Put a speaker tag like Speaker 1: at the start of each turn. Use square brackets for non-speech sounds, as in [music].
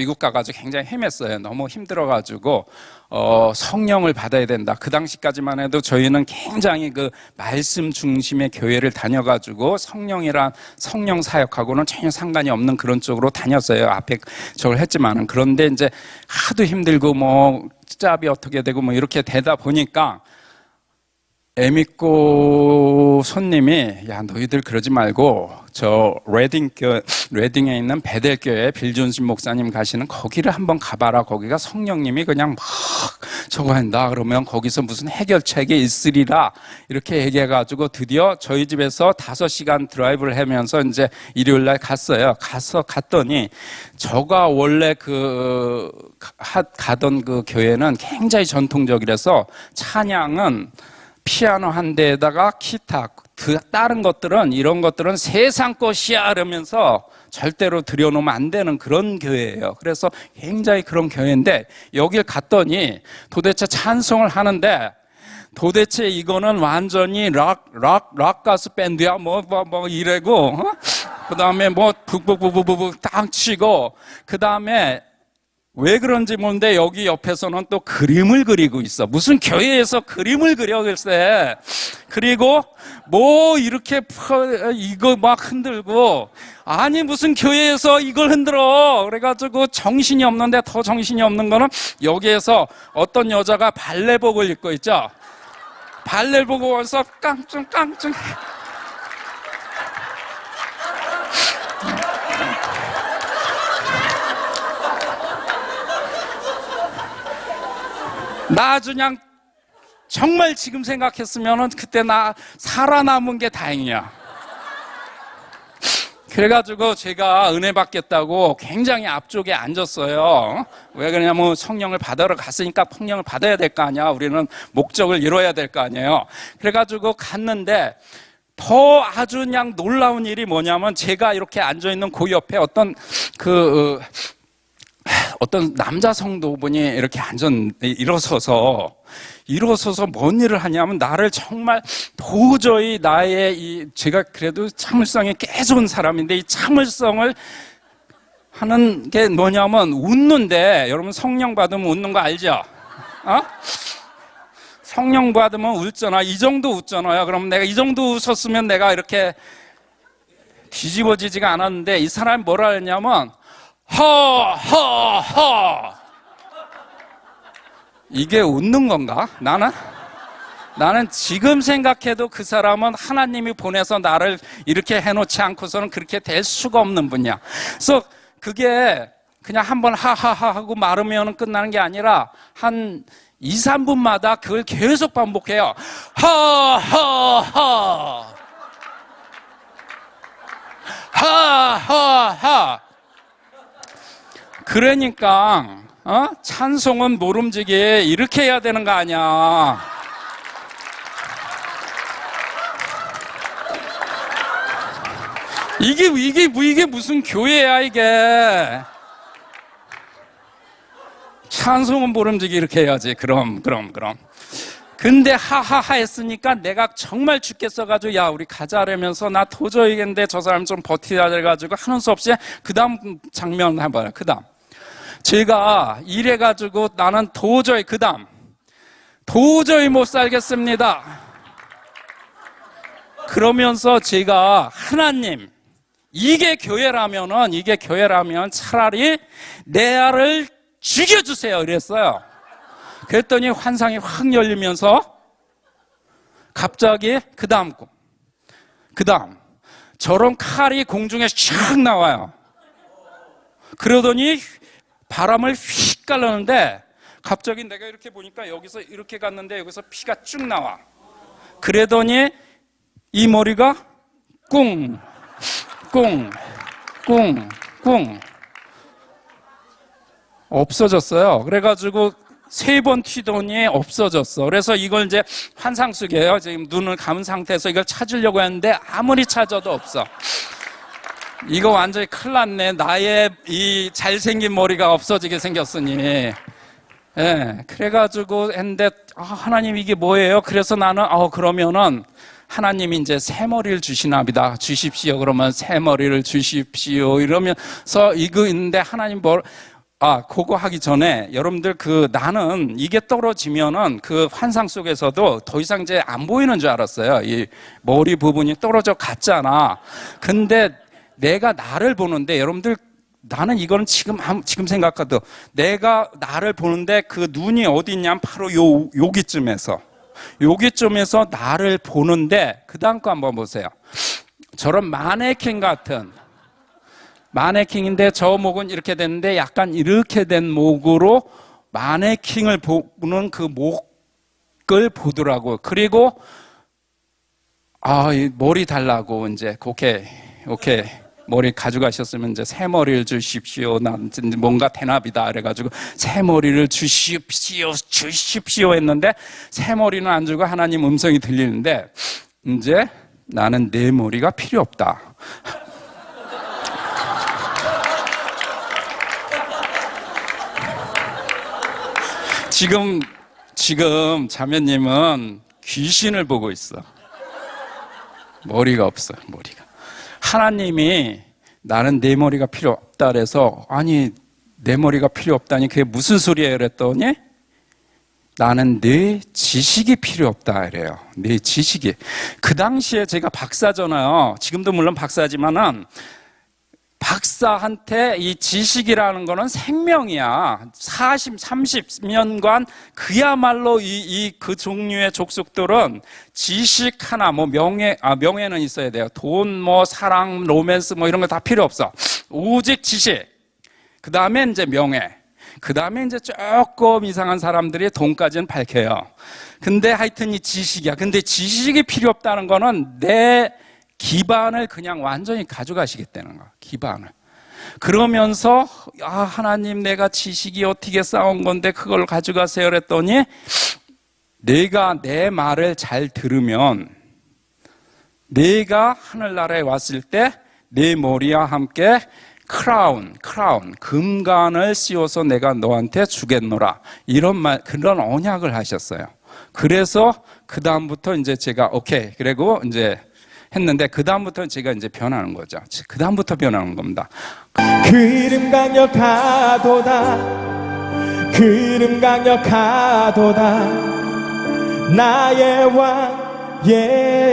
Speaker 1: 미국 가가지고 굉장히 헤맸어요. 너무 힘들어가지고 어, 성령을 받아야 된다. 그 당시까지만 해도 저희는 굉장히 그 말씀 중심의 교회를 다녀가지고 성령이란 성령 사역하고는 전혀 상관이 없는 그런 쪽으로 다녔어요. 앞에 저걸 했지만은 그런데 이제 하도 힘들고 뭐 짭이 어떻게 되고 뭐 이렇게 되다 보니까 에미꼬 손님이 야 너희들 그러지 말고 저 레딩 교 레딩에 있는 베델 교회 빌존신 목사님 가시는 거기를 한번 가봐라. 거기가 성령님이 그냥 막 저거 한다. 그러면 거기서 무슨 해결책이 있으리라. 이렇게 얘기해가지고 드디어 저희 집에서 다섯 시간 드라이브를 하면서 이제 일요일 날 갔어요. 가서 갔더니 저가 원래 그 가- 가던 그 교회는 굉장히 전통적이라서 찬양은 피아노 한 대에다가 기타 그 다른 것들은 이런 것들은 세상 것이야 이러면서 절대로 들여놓으면 안 되는 그런 교회예요. 그래서 굉장히 그런 교회인데 여길 갔더니 도대체 찬송을 하는데 도대체 이거는 완전히 락, 락, 락 가수 밴드야. 뭐, 뭐, 뭐, 이래고, 어? 그 다음에 뭐, 북북북북북 딱 치고, 그 다음에 왜 그런지 모르는데 여기 옆에서는 또 그림을 그리고 있어. 무슨 교회에서 그림을 그려 글쎄. 그리고 뭐 이렇게 퍼- 이거 막 흔들고 아니 무슨 교회에서 이걸 흔들어. 그래가지고 정신이 없는데 더 정신이 없는 거는 여기에서 어떤 여자가 발레복을 입고 있죠. 발레복 와서 깡충 깡충 나 그냥 정말 지금 생각했으면은 그때 나 살아남은 게 다행이야. 그래가지고 제가 은혜 받겠다고 굉장히 앞쪽에 앉았어요. 왜 그러냐면 성령을 받으러 갔으니까 성령을 받아야 될 거 아니야. 우리는 목적을 이뤄야 될 거 아니에요. 그래가지고 갔는데 더 아주 그냥 놀라운 일이 뭐냐면 제가 이렇게 앉아있는 그 옆에 어떤 그, 어, 어떤 남자 성도분이 이렇게 앉았 일어서서 일어서서 뭔 일을 하냐면 나를 정말 도저히 나의 이 제가 그래도 참을성이 꽤 좋은 사람인데 이 참을성을 하는 게 뭐냐면 웃는데 여러분 성령 받으면 웃는 거 알죠? 어? 성령 받으면 웃잖아. 이 정도 웃잖아요. 그럼 내가 이 정도 웃었으면 내가 이렇게 뒤집어지지가 않았는데 이 사람이 뭐라 했냐면 허허허 이게 웃는 건가? 나는 나는 지금 생각해도 그 사람은 하나님이 보내서 나를 이렇게 해놓지 않고서는 그렇게 될 수가 없는 분이야. 그래서 그게 그냥 한번 하하하 하고 말으면 끝나는 게 아니라 한 2, 3분마다 그걸 계속 반복해요. 하하하 하하하 그러니까 어? 찬송은 모름지기 이렇게 해야 되는 거 아니야. 이게 이게 이게 무슨 교회야 이게? 찬송은 모름지기 이렇게 해야지. 그럼 그럼 그럼. 근데 하하하 했으니까 내가 정말 죽겠어가지고 야 우리 가자라면서 나 도저히겠는데 저 사람 좀 버티자 그래가지고 하는 수 없이 그 다음 장면 해봐요. 그 다음. 제가 이래가지고 나는 도저히 그 다음 도저히 못 살겠습니다. 그러면서 제가 하나님 이게 교회라면은 이게 교회라면 차라리 내 아를 죽여주세요 이랬어요. 그랬더니 환상이 확 열리면서 갑자기 그 다음 그 다음 저런 칼이 공중에 쫙 나와요. 그러더니 바람을 휙 깔르는데 갑자기 내가 이렇게 보니까 여기서 이렇게 갔는데 여기서 피가 쭉 나와. 그러더니 이 머리가 꿍, 꿍, 꿍, 꿍 없어졌어요. 그래가지고 세 번 튀더니 없어졌어. 그래서 이걸 이제 환상 속이에요. 지금 눈을 감은 상태에서 이걸 찾으려고 했는데 아무리 찾아도 없어. 이거 완전히 큰일 났네. 나의 이 잘생긴 머리가 없어지게 생겼으니. 예, 그래가지고 했는데, 아, 하나님 이게 뭐예요? 그래서 나는, 어, 그러면은, 하나님이 이제 새 머리를 주시나 보다. 주십시오. 그러면 새 머리를 주십시오. 이러면서 이거 있는데, 하나님 뭐, 아, 그거 하기 전에 여러분들 그 나는 이게 떨어지면은 그 환상 속에서도 더 이상 이제 안 보이는 줄 알았어요. 이 머리 부분이 떨어져 갔잖아. 근데 내가 나를 보는데 여러분들 나는 이거는 지금 지금 생각해도 내가 나를 보는데 그 눈이 어디 있냐면 바로 요 여기쯤에서 여기쯤에서 나를 보는데 그 다음 거 한번 보세요. 저런 마네킹 같은 마네킹인데 저 목은 이렇게 됐는데 약간 이렇게 된 목으로 마네킹을 보는 그 목을 보더라고요. 그리고 아, 이 머리 달라고 이제 오케이 오케이 머리 가져가셨으면 이제 새 머리를 주십시오. 난 뭔가 대납이다 그래가지고 새 머리를 주십시오, 주십시오 했는데 새 머리는 안 주고 하나님 음성이 들리는데 이제 나는 내 머리가 필요 없다. [laughs] 지금 지금 자매님은 귀신을 보고 있어. 머리가 없어, 머리가. 하나님이 나는 내 머리가 필요 없다 그래서 아니 내 머리가 필요 없다니 그게 무슨 소리예요 그랬더니 나는 내 지식이 필요 없다 이래요. 내 지식이. 그 당시에 제가 박사잖아요. 지금도 물론 박사지만은 박사한테 이 지식이라는 거는 생명이야. 40, 30년간 그야말로 이, 이 그 종류의 족속들은 지식 하나, 뭐 명예, 아, 명예는 있어야 돼요. 돈, 뭐 사랑, 로맨스 뭐 이런 거 다 필요 없어. 오직 지식. 그 다음에 이제 명예. 그 다음에 이제 조금 이상한 사람들이 돈까지는 밝혀요. 근데 하여튼 이 지식이야. 근데 지식이 필요 없다는 거는 내 기반을 그냥 완전히 가져가시겠다는 거야. 기반을. 그러면서 아 하나님 내가 지식이 어떻게 쌓은 건데 그걸 가져가세요 그랬더니 내가 내 말을 잘 들으면 내가 하늘나라에 왔을 때 내 머리와 함께 크라운, 크라운, 금관을 씌워서 내가 너한테 주겠노라. 이런 말, 그런 언약을 하셨어요. 그래서 그 다음부터 이제 제가 오케이. 그리고 이제 했는데 그 다음부터는 제가 이제 변하는 거죠. 그 다음부터 변하는 겁니다.
Speaker 2: 그 이름 강력하도다 그 이름 강력하도다 나의 왕 예수